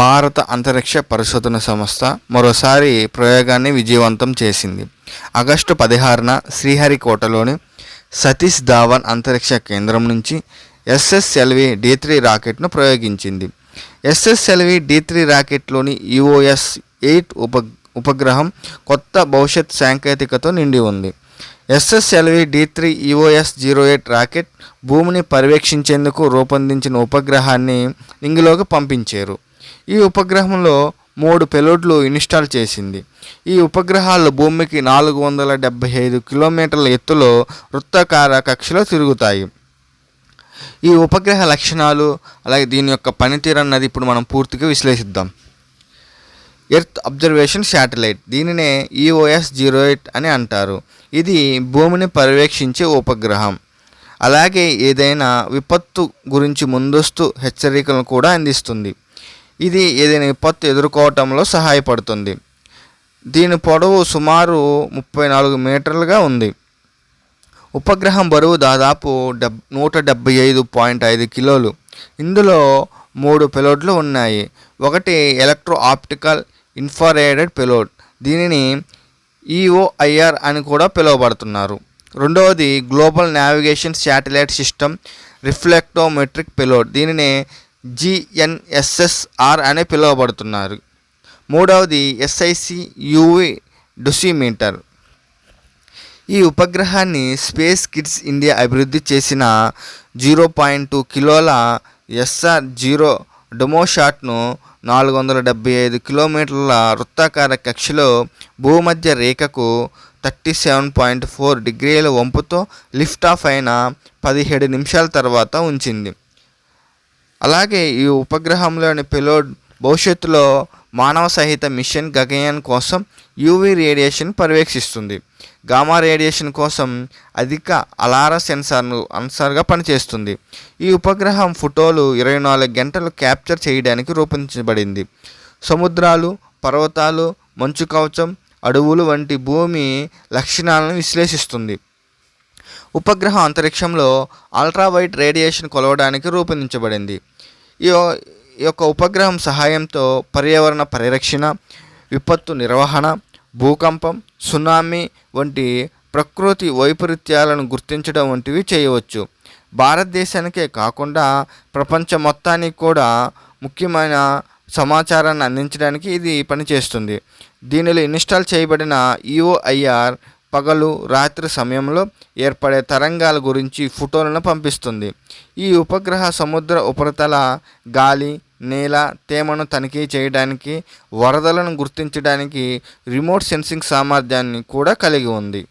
భారత అంతరిక్ష పరిశోధన సంస్థ మరోసారి ప్రయోగాన్ని విజయవంతం చేసింది. ఆగస్టు పదిహారున శ్రీహరికోటలోని సతీష్ ధావన్ అంతరిక్ష కేంద్రం నుంచి ఎస్ఎస్ఎల్వి డి త్రీ రాకెట్ను ప్రయోగించింది. ఎస్ఎస్ఎల్వి డి త్రీ రాకెట్లోని ఈఓఎస్ ఎయిట్ ఉప ఉపగ్రహం కొత్త భవిష్యత్ సాంకేతికతో నిండి ఉంది. SSLV D three EOS zero eight rocket భూమిని పర్యవేక్షించేందుకు రూపొందించిన ఉపగ్రహాన్ని ఇందులోకి పంపించారు. ఈ ఉపగ్రహంలో మూడు పెలోడ్లు ఇన్స్టాల్ చేసింది. ఈ ఉపగ్రహాలు భూమికి నాలుగు వందల డెబ్బై ఐదు కిలోమీటర్ల ఎత్తులో వృత్తాకార కక్షలో తిరుగుతాయి. ఈ ఉపగ్రహ లక్షణాలు అలాగే దీని యొక్క పనితీరు అన్నది ఇప్పుడు మనం పూర్తిగా విశ్లేషిద్దాం. ఎర్త్ అబ్జర్వేషన్ శాటిలైట్ దీనినే ఈఓఎస్ జీరో ఎయిట్ అని అంటారు. ఇది భూమిని పర్యవేక్షించే ఉపగ్రహం. అలాగే ఏదైనా విపత్తు గురించి ముందస్తు హెచ్చరికలను కూడా అందిస్తుంది. ఇది ఏదైనా విపత్తు ఎదుర్కోవటంలో సహాయపడుతుంది. దీని పొడవు సుమారు ముప్పై నాలుగు మీటర్లుగా ఉంది. ఉపగ్రహం బరువు దాదాపు డెబ్ నూట డెబ్బై ఐదు పాయింట్ ఐదు కిలోలు. ఇందులో మూడు పెలోడ్లు ఉన్నాయి. ఒకటి ఎలక్ట్రో ఆప్టికల్ ఇన్ఫ్రారేడెడ్ పెలోడ్. దీనిని ఈఓఐఆర్ అని కూడా పిలువబడుతున్నారు. రెండవది global navigation satellite system reflectometric payload. దీనిని జిఎన్ఎస్ఎస్ఆర్ అని పిలువబడుతున్నారు. మూడవది ఎస్ఐసి యూవి డొసిమీటర్. ఈ ఉపగ్రహాన్ని స్పేస్ కిడ్స్ ఇండియా అభివృద్ధి చేసిన జీరో పాయింట్ టూ కిలోల ఎస్ఆర్ జీరో డొమోషాట్ను నాలుగు వందల డెబ్బై ఐదు కిలోమీటర్ల వృత్తాకార కక్షలో భూమధ్య రేఖకు థర్టీ సెవెన్ పాయింట్ ఫోర్ డిగ్రీల వంపుతో లిఫ్ట్ ఆఫ్ అయిన పదిహేడు నిమిషాల తర్వాత ఉంచింది. అలాగే ఈ ఉపగ్రహంలోని పెలోడ్ భవిష్యత్తులో మానవ సహిత మిషన్ గగయాన్ కోసం యూవీ రేడియేషన్ పర్యవేక్షిస్తుంది. గామా రేడియేషన్ కోసం అధిక అలార సెన్సార్ను అన్సార్గా పనిచేస్తుంది. ఈ ఉపగ్రహం ఫోటోలు ఇరవై నాలుగు గంటలు క్యాప్చర్ చేయడానికి రూపొందించబడింది. సముద్రాలు పర్వతాలు మంచు కవచం అడవులు వంటి భూమి లక్షణాలను విశ్లేషిస్తుంది. ఉపగ్రహం అంతరిక్షంలో అల్ట్రావైట్ రేడియేషన్ కొలవడానికి రూపొందించబడింది. ఈ యొక్క ఉపగ్రహం సహాయంతో పర్యావరణ పరిరక్షణ విపత్తు నిర్వహణ భూకంపం సునామీ వంటి ప్రకృతి వైపరీత్యాలను గుర్తించడం వంటివి చేయవచ్చు. భారతదేశానికే కాకుండా ప్రపంచం మొత్తానికి కూడా ముఖ్యమైన సమాచారాన్ని అందించడానికి ఇది పనిచేస్తుంది. దీనిలో ఇన్స్టాల్ చేయబడిన ఈఓఐఆర్ పగలు రాత్రి సమయంలో ఏర్పడే తరంగాల గురించి ఫోటోలను పంపిస్తుంది. ఈ ఉపగ్రహ సముద్ర ఉపరితల గాలి నేల తేమను తనిఖీ చేయడానికి వరదలను గుర్తించడానికి రిమోట్ సెన్సింగ్ సామర్థ్యాన్ని కూడా కలిగి ఉంది.